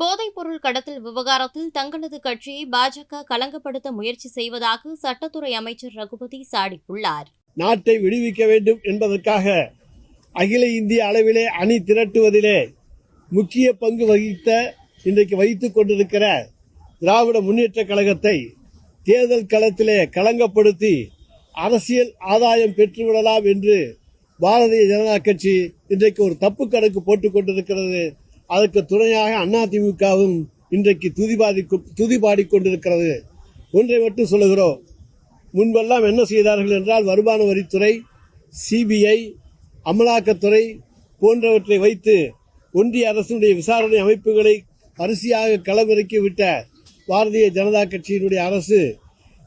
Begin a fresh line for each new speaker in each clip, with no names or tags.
போதைப்பொருள் கடத்தல் விவகாரத்தில் தங்களது கட்சியை பாஜக களங்கப்படுத்த முயற்சி செய்வதாக சட்டத்துறை அமைச்சர் ரகுபதி சாடியுள்ளார்.
நாட்டை விடுவிக்க வேண்டும் என்பதற்காக அகில இந்திய அளவிலே அணி திரட்டுவதிலே முக்கிய பங்கு வகித்த இன்றைக்கு வைத்துக் கொண்டிருக்கிற திராவிட முன்னேற்ற கழகத்தை தேர்தல் களத்திலே களங்கப்படுத்தி அரசியல் ஆதாயம் பெற்றுவிடலாம் என்று பாரதிய ஜனதா கட்சி இன்றைக்கு ஒரு தப்பு கணக்கு போட்டுக் கொண்டிருக்கிறது. அதற்கு துணையாக அதிமுகவும் இன்றைக்கு துதிபாடி கொண்டிருக்கிறது ஒன்றை மட்டும் சொல்லுகிறோம். முன்பெல்லாம் என்ன செய்தார்கள் என்றால் வருமான வரித்துறை சிபிஐ அமலாக்கத்துறை போன்றவற்றை வைத்து ஒன்றிய அரசினுடைய விசாரணை அமைப்புகளை வரிசையாக களமிறக்கி விட்ட பாரதிய ஜனதா கட்சியினுடைய அரசு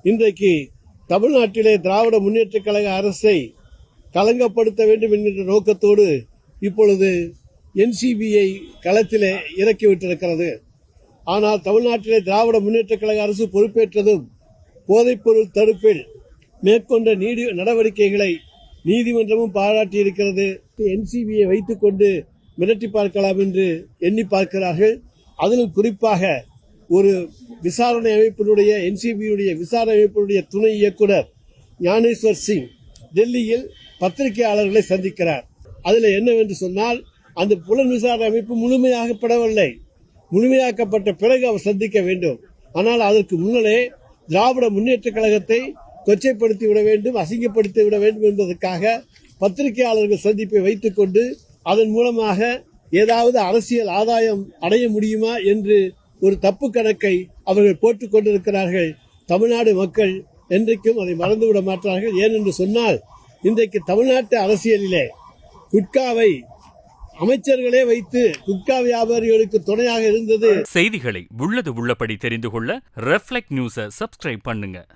இன்றைக்கு தமிழ்நாட்டிலே திராவிட முன்னேற்றக் கழக அரசை களங்கப்படுத்த வேண்டும் என்கின்ற நோக்கத்தோடு இப்பொழுது என்சிபியை களத்திலே இறக்கிவிட்டிருக்கிறது ஆனால் தமிழ்நாட்டிலே திராவிட முன்னேற்ற கழக அரசு பொறுப்பேற்றதும் போதைப்பொருள் தடுப்பில் மேற்கொண்ட நீதி நடவடிக்கைகளை நீதிமன்றமும் பாராட்டியிருக்கிறது. என்சிபியை வைத்துக்கொண்டு மிரட்டி பார்க்கலாம் என்று எண்ணி பார்க்கிறார்கள். அதிலும் குறிப்பாக ஒரு விசாரணை அமைப்பினுடைய என்சிபியுடைய விசாரணை அமைப்பினுடைய துணை இயக்குனர் ஞானேஸ்வர் சிங் டெல்லியில் பத்திரிகையாளர்களை சந்திக்கிறார். அதில் என்னவென்று சொன்னால் அந்த புலன் விசாரணை அமைப்பு முழுமையாகப்படவில்லை முழுமையாக்கப்பட்ட பிறகு அவர் சந்திக்க வேண்டும். ஆனால் அதற்கு முன்னரே திராவிட முன்னேற்ற கழகத்தை கொச்சைப்படுத்தி விட வேண்டும் அசிங்கப்படுத்தி விட வேண்டும் என்பதற்காக பத்திரிகையாளர்கள் சந்திப்பை வைத்துக்கொண்டு அதன் மூலமாக ஏதாவது அரசியல் ஆதாயம் அடைய முடியுமா என்று ஒரு தப்பு கணக்கை அவர்கள் போட்டுக் கொண்டிருக்கிறார்கள். தமிழ்நாடு மக்கள் என்றைக்கும் அதை மறந்துவிட மாட்டார்கள். ஏனென்று சொன்னால் இன்றைக்கு தமிழ்நாட்டு அரசியலிலே குட்காவை அமைச்சர்களே வைத்து குட்கா வியாபாரிகளுக்கு துணையாக இருந்தது.
செய்திகளை உள்ளது உள்ளபடி தெரிந்து கொள்ள ரெஃப்ளெக்ட் நியூஸை சப்ஸ்கிரைப் பண்ணுங்க.